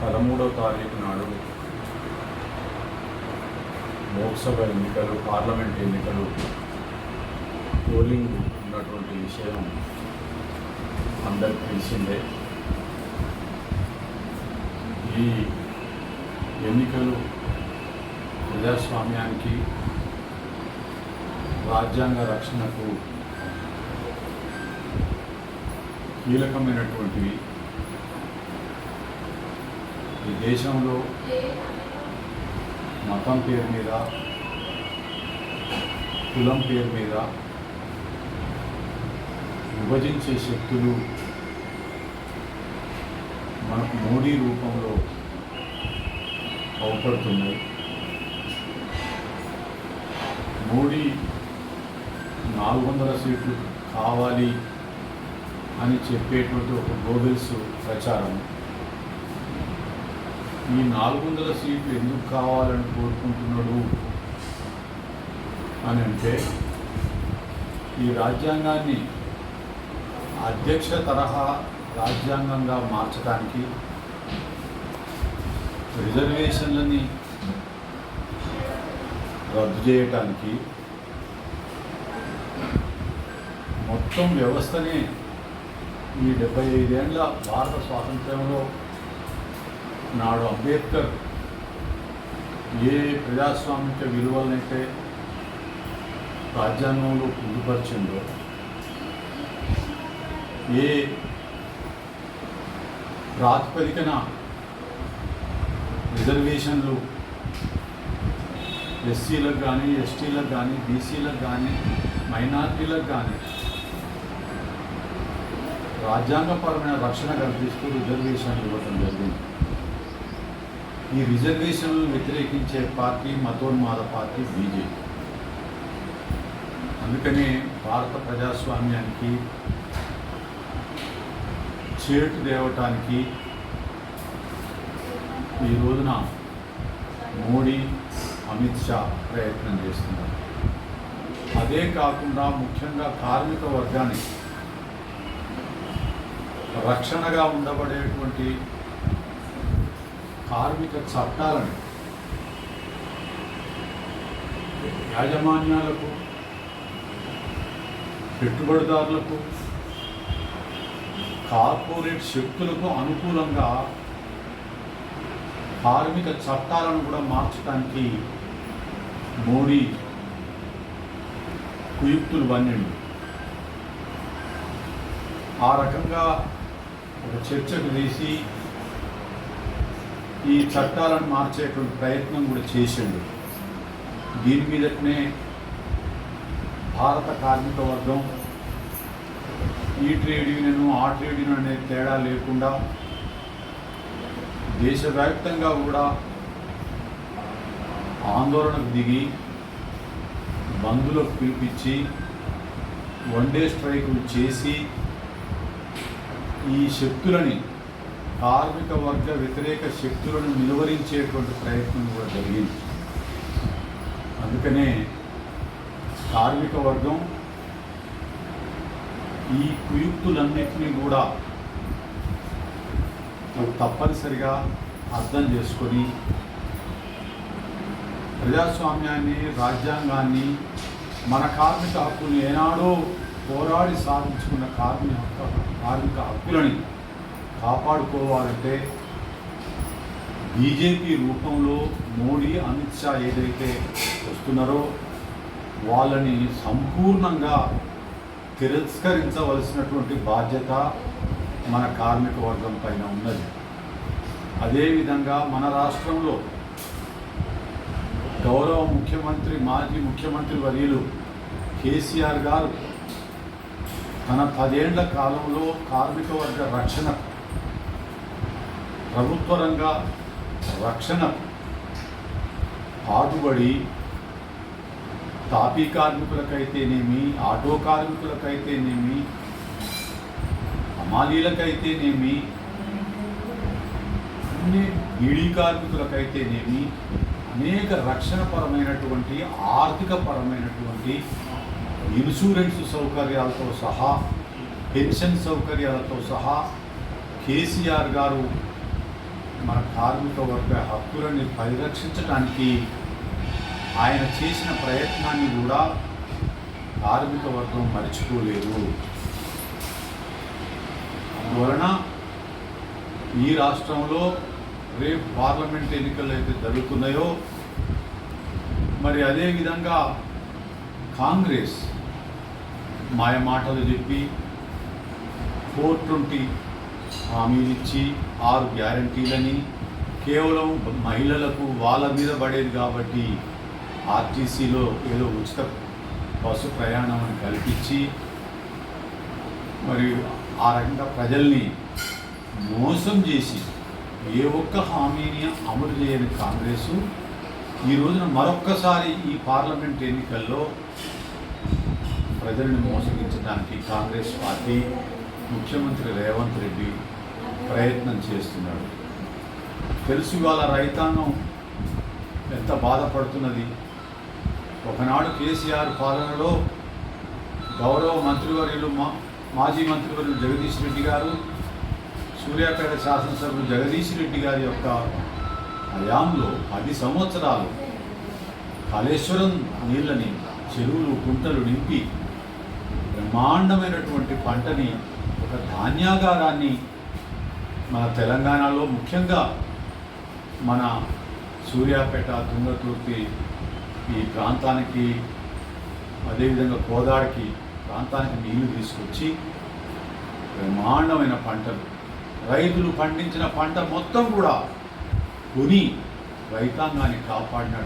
పదమూడవ తారీఖు నాడు లోక్సభ ఎన్నికలు పార్లమెంట్ ఎన్నికలు పోలింగ్ ఉన్నటువంటి విషయం అందరికి తెలిసిందే. ఈ ఎన్నికలు ప్రజాస్వామ్యానికి రాజ్యాంగ రక్షణకు కీలకమైనటువంటివి. ఈ దేశంలో మతం పేరు మీద కులం పేరు మీద విభజించే శక్తులు మనకు మోడీ రూపంలో అవపడుతున్నాయి. మోడీ నాలుగు వందల సీట్లు కావాలి అని చెప్పేటువంటి ఒక గోబెల్స్ ప్రచారం. ఈ నాలుగు వందల సీట్లు ఎందుకు కావాలని కోరుకుంటున్నాడు? అని అంటే ఈ రాజ్యాంగాన్ని అధ్యక్ష తరహా రాజ్యాంగంగా మార్చడానికి రిజర్వేషన్లని రద్దు చేయటానికి మొత్తం వ్యవస్థనే ఈ డెబ్బై ఐదేళ్ళ భారత స్వాతంత్ర్యంలో నాడు అంబేద్కర్ ఏ ప్రజాస్వామిక విలువలనైతే రాజ్యాంగంలో పొందుపరిచిందో ఏ ప్రాతిపదికన రిజర్వేషన్లు ఎస్సీలకు కానీ ఎస్టీలకు కానీ బీసీలకు కానీ మైనార్టీలకు కానీ రాజ్యాంగపరమైన రక్షణ కల్పిస్తూ రిజర్వేషన్లు ఇవ్వడం జరిగింది. ఈ రిజర్వేషన్లను వ్యతిరేకించే పార్టీ మతోన్మాద పార్టీ బీజేపీ. అందుకనే భారత ప్రజాస్వామ్యానికి చేటు దేవటానికి ఈ రోజున మోడీ అమిత్ షా ప్రయత్నం చేస్తున్నారు. అదే కాకుండా ముఖ్యంగా కార్మిక వర్గాన్ని రక్షణగా ఉండబడేటువంటి కార్మిక చట్టాలను యాజమాన్యాలకు పెట్టుబడిదారులకు కార్పొరేట్ శక్తులకు అనుకూలంగా కార్మిక చట్టాలను కూడా మార్చడానికి మోడీ కుయుక్తులు పన్నెండు ఆ రకంగా ఒక చర్చకు తీసి ఈ చట్టాలను మార్చేటువంటి ప్రయత్నం కూడా చేసిండు. దీని మీదనే భారత కార్మిక వర్గం ఈ ట్రేడ్ యూనియన్ ఆ ట్రేడ్ యూనియన్ అనే తేడా లేకుండా దేశవ్యాప్తంగా కూడా ఆందోళనకు దిగి బంధులకు పిలిపించి వన్ డే స్ట్రైకులు చేసి ఈ శక్తులని కార్మిక వర్గ వ్యతిరేక శక్తులను నిలువరించేటువంటి ప్రయత్నం కూడా జరిగింది. అందుకనే కార్మిక వర్గం ఈ కుయుక్తులన్నింటినీ కూడా తప్పనిసరిగా అర్థం చేసుకొని ప్రజాస్వామ్యాన్ని రాజ్యాంగాన్ని మన కార్మిక హక్కుని ఏనాడో పోరాడి సాధించుకున్న కార్మిక హక్కు కార్మిక హక్కులని కాపాడుకోవాలంటే బీజేపీ రూపంలో మోడీ అమిత్ షా ఏదైతే వస్తున్నారో వాళ్ళని సంపూర్ణంగా తిరస్కరించవలసినటువంటి బాధ్యత మన కార్మిక వర్గం పైన ఉన్నది. అదేవిధంగా మన రాష్ట్రంలో గౌరవ ముఖ్యమంత్రి మాజీ ముఖ్యమంత్రి వర్యులు కేసీఆర్ గారు తన పదేళ్ళ కాలంలో కార్మిక వర్గ రక్షణ ప్రభుత్వ రంగ రక్షణ పాటుబడి తాపీ కార్మికులకైతేనేమి ఆటో కార్మికులకైతేనేమి హమాలీలకైతేనేమి అన్ని బీడీ కార్మికులకైతేనేమి అనేక రక్షణపరమైనటువంటి ఆర్థిక పరమైనటువంటి ఇన్సూరెన్స్ సౌకర్యాలతో సహా పెన్షన్ సౌకర్యాలతో సహా కేసీఆర్ గారు మన కార్మిక వర్గ హక్కులని పరిరక్షించడానికి ఆయన చేసిన ప్రయత్నాన్ని కూడా కార్మిక వర్గం మర్చిపోలేదు. అందువలన ఈ రాష్ట్రంలో రేపు పార్లమెంట్ ఎన్నికలు అయితే జరుగుతున్నాయో మరి అదేవిధంగా కాంగ్రెస్ మాయ మాటలు చెప్పి ఫోర్ ట్వంటీ హామీలిచ్చి ఆరు గ్యారంటీలని కేవలం మహిళలకు వాళ్ళ మీద పడేది కాబట్టి ఆర్టీసీలో ఏదో ఉచిత బస్సు ప్రయాణం అని కల్పించి మరియు ఆ రకంగా ప్రజల్ని మోసం చేసి ఏ ఒక్క హామీని అమలు చేయని కాంగ్రెసు ఈ రోజున మరొక్కసారి ఈ పార్లమెంట్ ఎన్నికల్లో ప్రజలను మోసగించడానికి కాంగ్రెస్ పార్టీ ముఖ్యమంత్రి రేవంత్ రెడ్డి ప్రయత్నం చేస్తున్నాడు. తెలుసు ఇవాళ రైతాంగం ఎంత బాధపడుతున్నది. ఒకనాడు కేసీఆర్ పాలనలో గౌరవ మంత్రివర్యులు మా మాజీ మంత్రివర్యులు జగదీష్ రెడ్డి గారు సూర్యాపేట శాసనసభ్యులు జగదీష్ రెడ్డి గారి యొక్క హయాంలో పది సంవత్సరాలు కాళేశ్వరం నీళ్ళని చెరువులు గుంటలు నింపి బ్రహ్మాండమైనటువంటి పంటని ఒక ధాన్యాగారాన్ని మన తెలంగాణలో ముఖ్యంగా మన సూర్యాపేట తుంగతుర్తి ఈ ప్రాంతానికి అదేవిధంగా కోదాడికి ప్రాంతానికి నీళ్ళు తీసుకొచ్చి బ్రహ్మాండమైన పంటలు రైతులు పండించిన పంట మొత్తం కూడా కొని రైతాంగాన్ని కాపాడినట్టు